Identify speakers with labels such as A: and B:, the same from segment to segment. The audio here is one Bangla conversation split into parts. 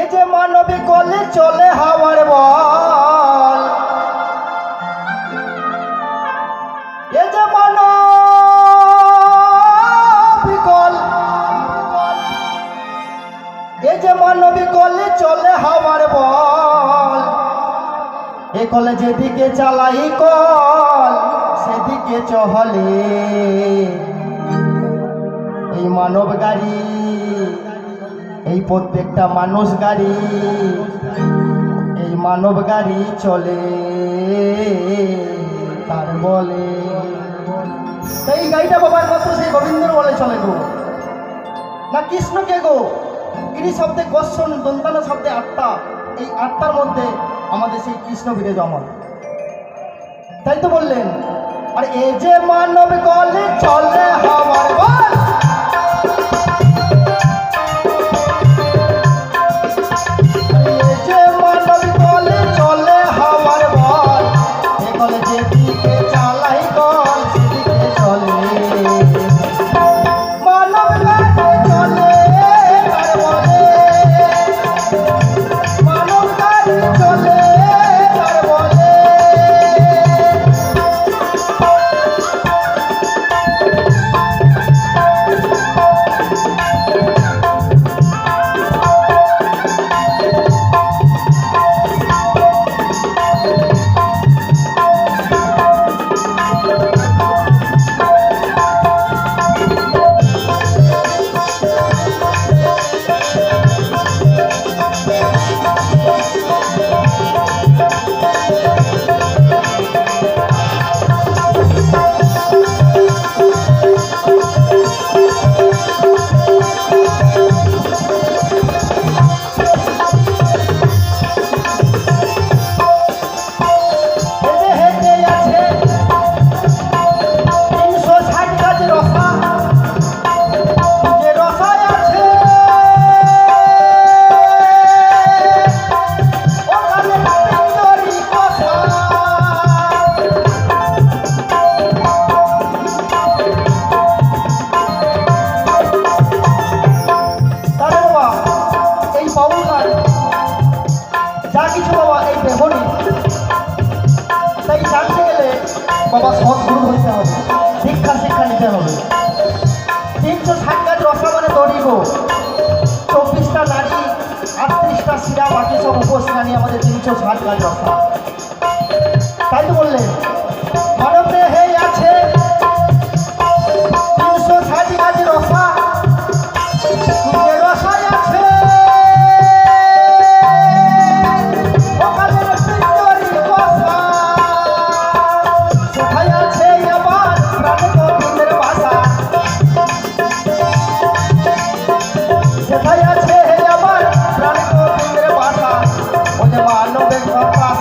A: এ যে মানবী কলে চলে হাওয়ার বল। এ যে মানবী কল এ যে মানবী কলে চলে হাওয়ার বল। এ কলে যেদিকে চালাই কল, সেদিকে চহলে। এই মানব গাড়ি এই প্রত্যেকটা মানুষ গাড়ি, এই মানব গাড়ি চলে তার বলে। এই গাড়িটা বাবার মাত্র সেই গোবিন্দর বলে চলে গো। না কৃষ্ণকে গো? ইনি শব্দে গোস্বন দন্তানা শব্দে আটটা এই আটটার মধ্যে আমাদের সেই কৃষ্ণ বিরাজমান তাই তো বললেন, আর এ যে মানব গলে চলে জানতে গেলে বাবা সৎগুরু হইতে হবে। শিক্ষা শিক্ষা নিতে হবে। তিনশো রসা মানে গো। চব্বিশটা নারী, আটত্রিশটা শিরা, বাকি সব উপশিরা আমাদের তিনশো ষাট গাছ রসা তাই তো বললেন মানবের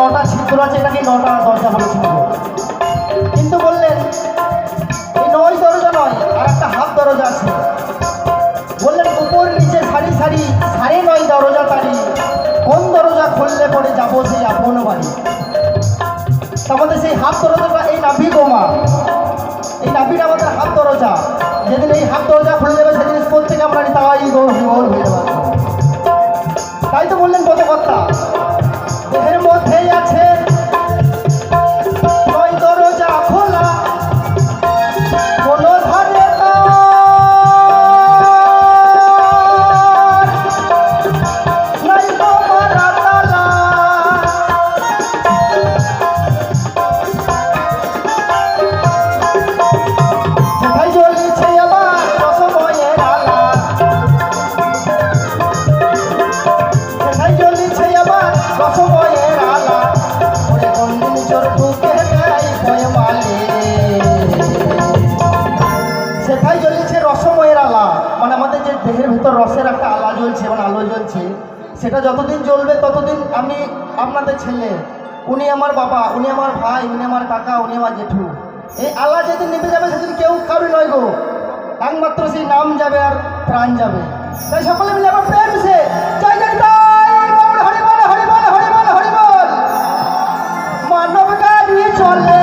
A: নটা ছিদ্র আছে, এটাকে নটা দরজা বলে শুনব কিন্তু বললেন, এই নয় দরজা নয়, আর একটা হাফ দরজা আছে। বললেন, উপর নিচে সারি সারি, সাড়ে নয় দরজা তারি, কোন দরজা খুললে পরে যাব সেই আপন বাড়ি? আমাদের সেই হাফ দরজাটা, এই নাভি গোমা এই নাভিটা আমাদের হাফ দরজা। যেদিন এই হাফ দরজা খুলে যাবে, সেদিন প্রত্যেকে আমরা তাই গৌর হয়ে যাব। তাই তো বললেন কত কথা এর মধ্যেই আছে। সেটা যতদিন চলবে ততদিন আমি আপনাদের ছেলে। উনি আমার বাবা, উনি আমার ভাই, উনি আমার কাকা, উনি আমার জেঠু। এই আল্লাহ যেদিন নিভে যাবে, সেদিন কেউ কারও নয় গো। একমাত্র সেই নাম যাবে আর প্রাণ যাবে। তাই সকলে মিলে আমার প্রেম সে। জয় জয় মানব চলে।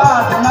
A: సాధన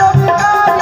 A: নবী